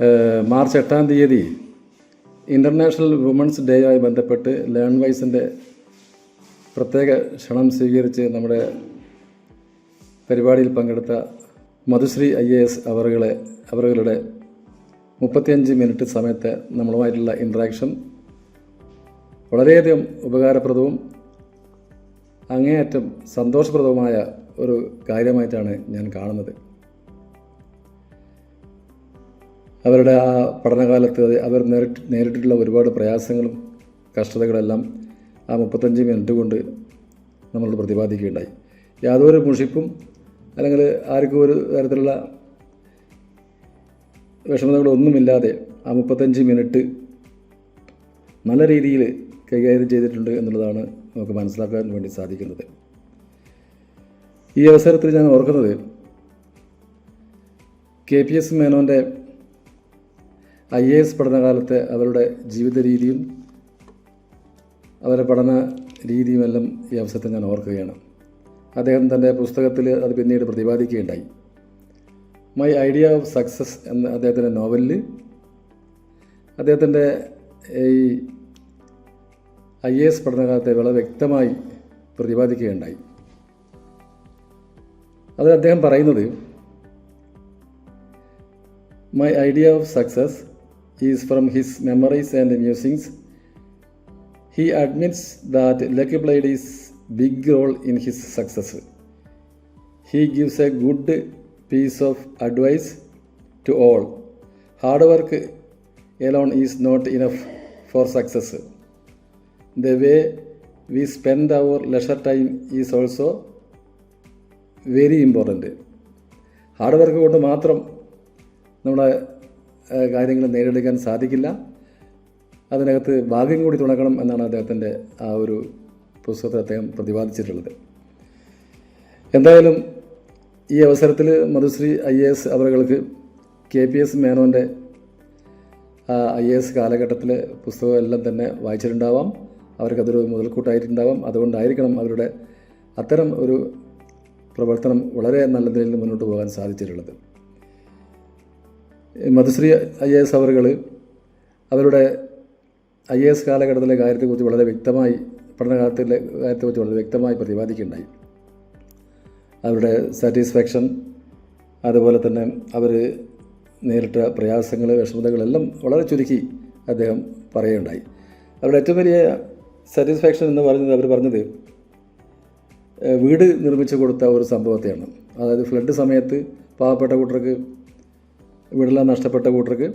March എട്ടാം തീയതി international women's ആയി ബന്ധപ്പെട്ട് ലേൺ വൈസിന്റെ പ്രത്യേക ക്ഷണം സ്വീകരിച്ച് നമ്മുടെ പരിപാടിയിൽ പങ്കെടുത്ത മധുശ്രീ ഐ എ എസ് അവറുകളെ അവറുകളുടെ മുപ്പത്തിയഞ്ച് മിനിറ്റ് സമയത്തെ നമ്മളുമായിട്ടുള്ള ഇൻട്രാക്ഷൻ വളരെയധികം ഉപകാരപ്രദവും അങ്ങേയറ്റം സന്തോഷപ്രദവുമായ ഒരു കാര്യമായിട്ടാണ് ഞാൻ കാണുന്നത്. അവരുടെ ആ പഠനകാലത്ത് അവർ നേരിട്ട് നേരിട്ടിട്ടുള്ള ഒരുപാട് പ്രയാസങ്ങളും കഷ്ടതകളെല്ലാം ആ മുപ്പത്തഞ്ച് മിനിറ്റ് കൊണ്ട് നമ്മളോട് പ്രതിപാദിക്കുകയുണ്ടായി. യാതൊരു മുഷിപ്പും അല്ലെങ്കിൽ ആർക്കും ഒരു തരത്തിലുള്ള വിഷമതകളൊന്നുമില്ലാതെ ആ മുപ്പത്തഞ്ച് മിനിറ്റ് നല്ല രീതിയിൽ കൈകാര്യം ചെയ്തിട്ടുണ്ട് എന്നുള്ളതാണ് നമുക്ക് മനസ്സിലാക്കാൻ വേണ്ടി സാധിക്കുന്നത്. ഈ അവസരത്തിൽ ഞാൻ ഓർക്കുന്നത് കെ പി എസ് മേനോന്റെ ഐ എ എസ് പഠനകാലത്തെ അവരുടെ ജീവിത രീതിയും അവരുടെ പഠന രീതിയുമെല്ലാം ഈ അവസരത്തിൽ ഞാൻ ഓർക്കുകയാണ്. അദ്ദേഹം തന്റെ പുസ്തകത്തിൽ അത് പിന്നീട് പ്രതിപാദിക്കുകയുണ്ടായി. മൈ ഐഡിയ ഓഫ് സക്സസ് എന്ന അദ്ദേഹത്തിന്റെ നോവലിൽ അദ്ദേഹത്തിന്റെ ഈ ഐ എ എസ് പഠനകാലത്തെ വളരെ വ്യക്തമായി പ്രതിപാദിക്കുകയുണ്ടായി. അതിൽ അദ്ദേഹം പറയുന്നത് my idea of success is from his memories and musings he admits that lucky played is big role in his success he gives a good piece of advice to all hard work alone is not enough for success the way we spend our leisure time is also very important hard work കൊണ്ട് മാത്രം നമ്മുടെ കാര്യങ്ങൾ നേടിയെടുക്കാൻ സാധിക്കില്ല. അതിനകത്ത് ഭാഗ്യം കൂടി തുണക്കണം എന്നാണ് അദ്ദേഹത്തിന്റെ ആ ഒരു പുസ്തകത്തിൽ അദ്ദേഹം പ്രതിപാദിച്ചിട്ടുള്ളത്. എന്തായാലും ഈ അവസരത്തിൽ മധുശ്രീ ഐ എ എസ് അവർക്ക് കെ പി എസ് മേനോന്റെ ഐ എ എസ് കാലഘട്ടത്തിലെ പുസ്തകമെല്ലാം തന്നെ വായിച്ചിട്ടുണ്ടാവാം. അവർക്കതൊരു മുതൽക്കൂട്ടായിട്ടുണ്ടാവാം. അതുകൊണ്ടായിരിക്കണം അവരുടെ അത്തരം ഒരു പ്രവർത്തനം വളരെ നല്ല നിലയിൽ മുന്നോട്ട് പോകാൻ സാധിച്ചിട്ടുള്ളത്. മധുശ്രീ ഐ എ എസ് അവറുകൾ അവരുടെ ഐ എ എസ് കാലഘട്ടത്തിലെ കാര്യത്തെക്കുറിച്ച് വളരെ വ്യക്തമായി പഠനകാലത്തിലെ കാര്യത്തെക്കുറിച്ച് വളരെ വ്യക്തമായി പ്രതിപാദിക്കുകയുണ്ടായി. അവരുടെ സാറ്റിസ്ഫാക്ഷൻ അതുപോലെ തന്നെ അവർ നേരിട്ട പ്രയാസങ്ങൾ വിഷമതകളെല്ലാം വളരെ ചുരുക്കി അദ്ദേഹം പറയുകയുണ്ടായി. അവരുടെ ഏറ്റവും വലിയ സാറ്റിസ്ഫാക്ഷൻ എന്ന് പറയുന്നത് അവർ പറഞ്ഞത് വീട് നിർമ്മിച്ചു കൊടുത്ത ഒരു സംഭവത്തെയാണ്. അതായത് ഫ്ലഡ് സമയത്ത് പാവപ്പെട്ട കൂട്ടർക്ക് വീടെല്ലാം നഷ്ടപ്പെട്ട കൂട്ടർക്ക്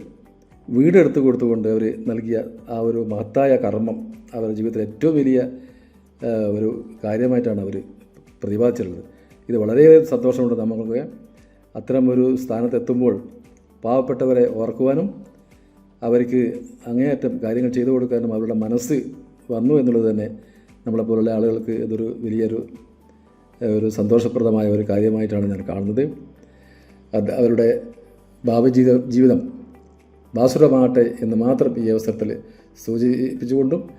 വീടെടുത്ത് കൊടുത്തുകൊണ്ട് അവർ നൽകിയ ആ ഒരു മഹത്തായ കർമ്മം അവരുടെ ജീവിതത്തിലെ ഏറ്റവും വലിയ ഒരു കാര്യമായിട്ടാണ് അവർ പ്രതിപാദിച്ചിട്ടുള്ളത്. ഇത് വളരെ സന്തോഷമുണ്ട് നമുക്ക് അത്തരം ഒരു സ്ഥാനത്തെത്തുമ്പോൾ പാവപ്പെട്ടവരെ ഓർക്കുവാനും അവർക്ക് അങ്ങേയറ്റം കാര്യങ്ങൾ ചെയ്തു കൊടുക്കാനും അവരുടെ മനസ്സ് വന്നു എന്നുള്ളത് തന്നെ നമ്മളെപ്പോലുള്ള ആളുകൾക്ക് ഇതൊരു വലിയൊരു ഒരു സന്തോഷപ്രദമായ ഒരു കാര്യമായിട്ടാണ് ഞാൻ കാണുന്നത്. അവരുടെ ഭാവി ജീവിത ബാസുരമാകട്ടെ എന്ന് മാത്രം ഈ അവസരത്തിൽ സൂചിപ്പിച്ചുകൊണ്ടും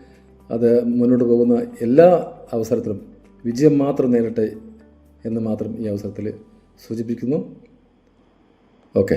അത് മുന്നോട്ട് പോകുന്ന എല്ലാ അവസരത്തിലും വിജയം മാത്രം നേരിട്ടെ എന്ന് മാത്രം ഈ അവസരത്തിൽ സൂചിപ്പിക്കുന്നു. ഓക്കെ.